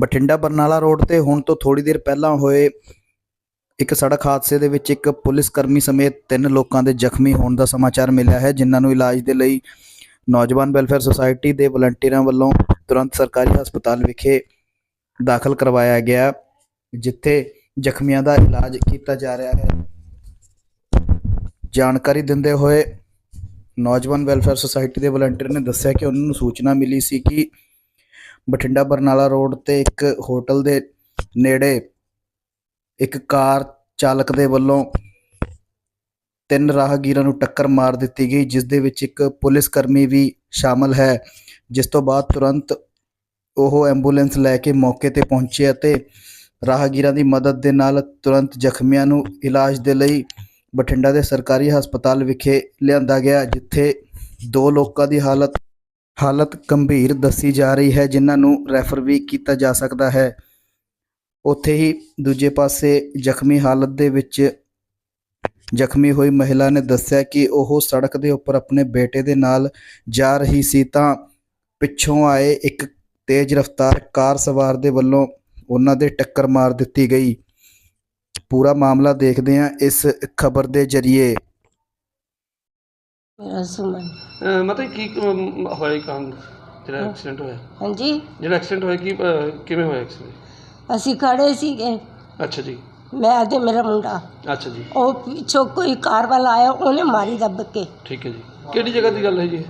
Bathinda Barnala road ਤੇ ਹੁਣ ਤੋਂ ਥੋੜੀ ਦੇਰ ਪਹਿਲਾਂ ਹੋਏ ਇੱਕ ਸੜਕ ਹਾਦਸੇ ਦੇ ਵਿੱਚ ਇੱਕ ਪੁਲਿਸ ਕਰਮੀ ਸਮੇਤ ਤਿੰਨ ਲੋਕਾਂ ਦੇ ਜ਼ਖਮੀ ਹੋਣ ਦਾ ਸਮਾਚਾਰ ਮਿਲਿਆ ਹੈ, ਜਿਨ੍ਹਾਂ ਨੂੰ ਇਲਾਜ ਦੇ ਲਈ ਨੌਜਵਾਨ ਵੈਲਫੇਅਰ ਸੁਸਾਇਟੀ ਦੇ ਵਲੰਟੀਅਰਾਂ ਵੱਲੋਂ ਤੁਰੰਤ ਸਰਕਾਰੀ ਹਸਪਤਾਲ ਵਿਖੇ ਦਾਖਲ ਕਰਵਾਇਆ ਗਿਆ, ਜਿੱਥੇ ਜ਼ਖਮੀਆਂ ਦਾ ਇਲਾਜ ਕੀਤਾ ਜਾ ਰਿਹਾ ਹੈ। ਜਾਣਕਾਰੀ ਦਿੰਦੇ ਹੋਏ ਨੌਜਵਾਨ ਵੈਲਫੇਅਰ ਸੁਸਾਇਟੀ ਦੇ ਵਲੰਟੀਅਰ ਨੇ ਦੱਸਿਆ ਕਿ ਉਹਨਾਂ ਨੂੰ ਸੂਚਨਾ ਮਿਲੀ ਸੀ ਕਿ ਬਠਿੰਡਾ ਬਰਨਾਲਾ ਰੋਡ ਤੇ ਇੱਕ ਹੋਟਲ ਦੇ ਨੇੜੇ ਇੱਕ ਕਾਰ ਚਾਲਕ ਦੇ ਵੱਲੋਂ ਤਿੰਨ ਰਾਹਗੀਰਾਂ ਨੂੰ ਟੱਕਰ ਮਾਰ ਦਿੱਤੀ ਗਈ, ਜਿਸ ਦੇ ਵਿੱਚ ਇੱਕ ਪੁਲਿਸ ਕਰਮੀ ਵੀ ਸ਼ਾਮਲ ਹੈ। ਜਿਸ ਤੋਂ ਬਾਅਦ ਤੁਰੰਤ ਉਹ ਐਂਬੂਲੈਂਸ ਲੈ ਕੇ ਮੌਕੇ ਤੇ ਪਹੁੰਚੇ ਅਤੇ ਰਾਹਗੀਰਾਂ ਦੀ ਮਦਦ ਦੇ ਨਾਲ ਤੁਰੰਤ ਜ਼ਖਮੀਆਂ ਨੂੰ ਇਲਾਜ ਦੇ ਲਈ ਬਠਿੰਡਾ ਦੇ ਸਰਕਾਰੀ ਹਸਪਤਾਲ ਵਿਖੇ ਲਿਆਂਦਾ ਗਿਆ, ਜਿੱਥੇ ਦੋ ਲੋਕਾਂ ਦੀ ਹਾਲਤ ਹਾਲਤ ਗੰਭੀਰ ਦੱਸੀ ਜਾ ਰਹੀ ਹੈ, ਜਿਨ੍ਹਾਂ ਨੂੰ ਰੈਫਰ ਵੀ ਕੀਤਾ ਜਾ ਸਕਦਾ ਹੈ। ਉੱਥੇ ਹੀ ਦੂਜੇ ਪਾਸੇ ਜ਼ਖਮੀ ਹਾਲਤ ਦੇ ਵਿੱਚ ਜ਼ਖਮੀ ਹੋਈ ਮਹਿਲਾ ਨੇ ਦੱਸਿਆ ਕਿ ਉਹ ਸੜਕ ਦੇ ਉੱਪਰ ਆਪਣੇ ਬੇਟੇ ਦੇ ਨਾਲ ਜਾ ਰਹੀ ਸੀ ਤਾਂ ਪਿੱਛੋਂ ਆਏ ਇੱਕ ਤੇਜ਼ ਰਫ਼ਤਾਰ ਕਾਰ ਸਵਾਰ ਦੇ ਵੱਲੋਂ ਉਹਨਾਂ ਦੇ ਟੱਕਰ ਮਾਰ ਦਿੱਤੀ ਗਈ। ਪੂਰਾ ਮਾਮਲਾ ਦੇਖਦੇ ਹਾਂ ਇਸ ਖਬਰ ਦੇ ਜ਼ਰੀਏ। ਮੇਰਾ ਸੁਮਨ। ਅਹ ਮਤਲਬ ਕੀ ਅਮ, ਹੋਇਆ ਇਹ ਕੰਮ? ਜਿਹੜਾ ਐਕਸੀਡੈਂਟ ਹੋਇਆ? ਹਾਂਜੀ। ਜਿਹੜਾ ਐਕਸੀਡੈਂਟ ਹੋਇਆ ਕੀ ਅਹ, ਕਿਵੇਂ ਹੋਇਆ ਐਕਸੀਡੈਂਟ ਅਸੀਂ ਖੜੇ ਸੀਗੇ। ਅੱਛਾ ਜੀ। ਮੈਂ ਤੇ ਮੇਰਾ ਮੁੰਡਾ। ਅੱਛਾ ਜੀ। ਉਹ ਪਿੱਛੋਂ ਕੋਈ ਕਾਰ ਵਾਲਾ ਆਇਆ ਉਹਨੇ ਮਾਰੀ ਦੱਬ ਕੇ। ਠੀਕ ਹੈ ਜੀ। ਕਿਹੜੀ ਜਗ੍ਹਾ ਦੀ ਗੱਲ ਹੈ ਜੀ ਇਹ?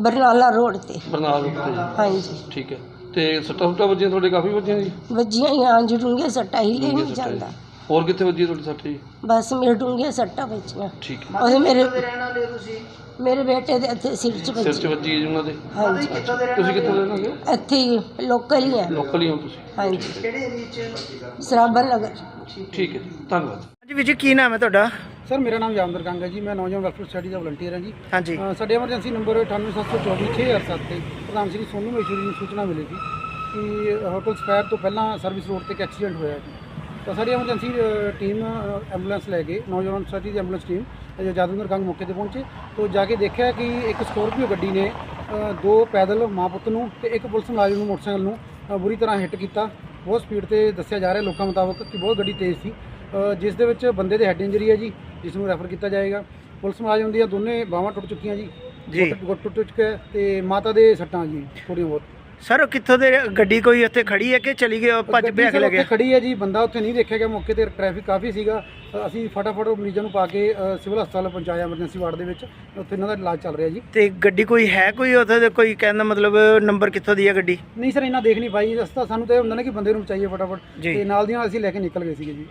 ਬਰਨਾਲਾ ਰੋਡ ਤੇ। ਬਰਨਾਲਾ ਰੋਡ ਤੇ ਜੀ। ਹਾਂਜੀ। ਠੀਕ ਹੈ। ਤੇ ਸੱਟਾਂ ਸੁੱਟਾਂ ਵੱਜੀਆਂ ਤੁਹਾਡੇ ਕਾਫੀ ਵੱਜੀਆਂ ਜੀ? ਵੱਜੀਆਂ ਹੀ ਆਂ ਡੂੰਘੇ ਸੱਟਾ ਹੀ ਲੈ ਨਹੀਂ ਜਾਂਦਾ। ਹੋਰ ਕਿੱਥੇ ਵੱਜੀ ਤੁਹਾਡੀ ਸੱਟ ਜੀ? ਬਸ ਮੇਰੇ ਡੂੰਘੇ ਸੱਟਾਂ ਵੱਜੀਆਂ। ਠੀਕ ਹੈ। ਉਹਦੇ ਮੇਰੇ ਮੇਰੇ ਬੇਟੇ ਦੇ ਇੱਥੇ ਸਿਰ 'ਚ ਸਿਰ 'ਚ ਵੱਜੀ। ਵੱਜੀ ਹੈ ਜੀ ਉਹਨਾਂ ਦੇ? ਹਾਂਜੀ। ਤੁਸੀਂ ਕਿੱਥੋਂ ਦੇ ਰਹਿਣ ਵਾਲੇ ਇੱਥੇ ਹੀ ਲੋਕਲ ਹੀ ਹੈ। ਲੋਕਲ ਹੀ ਹੋ ਤੁਸੀਂ? ਹਾਂਜੀ। ਸਰਾਭਰ ਨਗਰ। ਠੀਕ ਹੈ ਧੰਨਵਾਦ। ਹਾਂਜੀ ਵੀਰ ਜੀ ਕੀ ਨਾਮ ਹੈ ਤੁਹਾਡਾ? ਸਰ ਮੇਰਾ ਨਾਮ ਜਾਮਦਰ ਕੰਗ ਹੈ ਜੀ। ਮੈਂ ਨੌਜਵਾਨ ਵੈਲਫੇਅਰ ਸੋਸਾਇਟੀ ਦਾ ਵਲੰਟੀਅਰ ਹਾਂ ਜੀ। ਹਾਂਜੀ। ਅ, ਸਾਡੇ ਐਮਰਜੈਂਸੀ ਨੰਬਰ 987246 ਤੇ ਪ੍ਰਧਾਨ ਸ੍ਰੀ ਸੋਨੂ ਮਹੇਸ਼ਵਰੀ ਨੂੰ ਸੂਚਨਾ ਮਿਲੀ ਸੀ ਕਿ ਹੋਟਲ ਸਪੈਰ ਤੋਂ ਪਹਿਲਾਂ ਸਰਵਿਸ ਰੋਡ ਤੇ ਇੱਕ ਐਕਸੀਡੈਂਟ ਹੋਇਆ ਜੀ। ਤਾਂ ਸਾਡੀ ਐਮਰਜੈਂਸੀ ਟੀਮ ਐਂਬੂਲੈਂਸ ਲੈ ਕੇ ਨੌਜਵਾਨ ਸੋਸਾਇਟੀ ਦੀ ਐਂਬੂਲੈਂਸ ਟੀਮ ਜਾਦਵਿੰਦਰ ਕੰਗ ਮੌਕੇ ਤੇ ਪਹੁੰਚੇ। ਤੋਂ ਜਾ ਕੇ ਦੇਖਿਆ ਕਿ ਇੱਕ ਸਕੋਰਪੀਓ ਗੱਡੀ ਨੇ ਦੋ ਪੈਦਲ ਮਾਂ ਪੁੱਤ ਨੂੰ ਤੇ ਇੱਕ ਪੁਲਿਸ ਮੁਲਾਜ਼ਮ ਨੂੰ ਮੋਟਰਸਾਈਕਲ ਨੂੰ ਬੁਰੀ ਤਰ੍ਹਾਂ ਹਿੱਟ ਕੀਤਾ। ਬਹੁਤ ਸਪੀਡ ਤੇ ਦੱਸਿਆ ਜਾ ਰਿਹਾ ਲੋਕਾਂ ਮੁਤਾਬਕ ਕਿ ਬਹੁਤ ਗੱਡੀ ਤੇਜ਼ ਸੀ। ਜਿਸ ਦੇ ਵਿੱਚ ਬੰਦੇ ਦੇ ਹੈਡ ਇੰਜਰੀ ਹੈ ਜੀ ਜਿਸ ਨੂੰ ਰੈਫਰ ਕੀਤਾ ਜਾਏਗਾ। ਪੁਲਿਸ ਮੁਲਾਜ਼ਮ ਦੀਆਂ ਦੋਨੇ ਬਾਹਾਂ ਟੁੱਟ ਚੁੱਕੀਆਂ ਜੀ। ਜੀ। ਗੁੱਟ ਟੁੱਟ ਚੁੱਕਾ ਹੈ ਤੇ ਮਾਤਾ ਦੇ ਸੱਟਾਂ ਜੀ ਥੋੜ੍ਹੀਆਂ ਬਹੁਤ। ਸਰ ਉਹ ਕਿੱਥੋਂ ਦੇ ਗੱਡੀ ਕੋਈ ਉੱਥੇ ਖੜੀ ਹੈ ਕਿ ਚਲੀ ਗਈ ਉਹ ਭੱਜ ਗੱਡੀ ਭੱਜ ਸਰ ਲੈ ਉੱਥੇ ਖੜੀ ਹੈ ਜੀ ਬੰਦਾ ਉੱਥੇ ਨਹੀਂ ਦੇਖਿਆ ਗਿਆ ਮੌਕੇ ਤੇ ਟ੍ਰੈਫਿਕ ਕਾਫੀ ਸੀਗਾ। ਅ, ਅਸੀਂ ਫਟਾਫਟ ਉਹ ਮਰੀਜ਼ਾਂ ਨੂੰ ਪਾ ਕੇ ਅ, ਸਿਵਲ ਹਸਪਤਾਲ ਪਹੁੰਚਾਇਆ ਐਮਰਜੈਂਸੀ ਵਾਰਡ ਦੇ ਵਿੱਚ। ਉੱਥੇ ਇਹਨਾਂ ਦਾ ਇਲਾਜ ਚੱਲ ਰਿਹਾ ਜੀ। ਤੇ ਗੱਡੀ ਕੋਈ ਹੈ ਕੋਈ ਉੱਥੇ ਦੇ ਕੋਈ ਕਹਿੰਦਾ ਮਤਲਬ ਨੰਬਰ ਕਿੱਥੋਂ ਦੀ ਹੈ ਗੱਡੀ? ਨਹੀਂ ਸਰ ਇਹਨਾਂ ਦੇਖ ਨਹੀਂ ਪਾਈ। ਰਸਤਾ ਸਾਨੂੰ ਤਾਂ ਇਹ ਹੁੰਦਾ ਨਾ ਕਿ ਬੰਦੇ ਨੂੰ ਚਾਹੀਏ ਫਟਾਫਟ। ਜੀ। ਤੇ ਨਾਲ ਦੀਆਂ ਅਸੀਂ ਲੈ ਕੇ ਨਿਕਲ ਗਏ ਸੀਗੇ ਜੀ।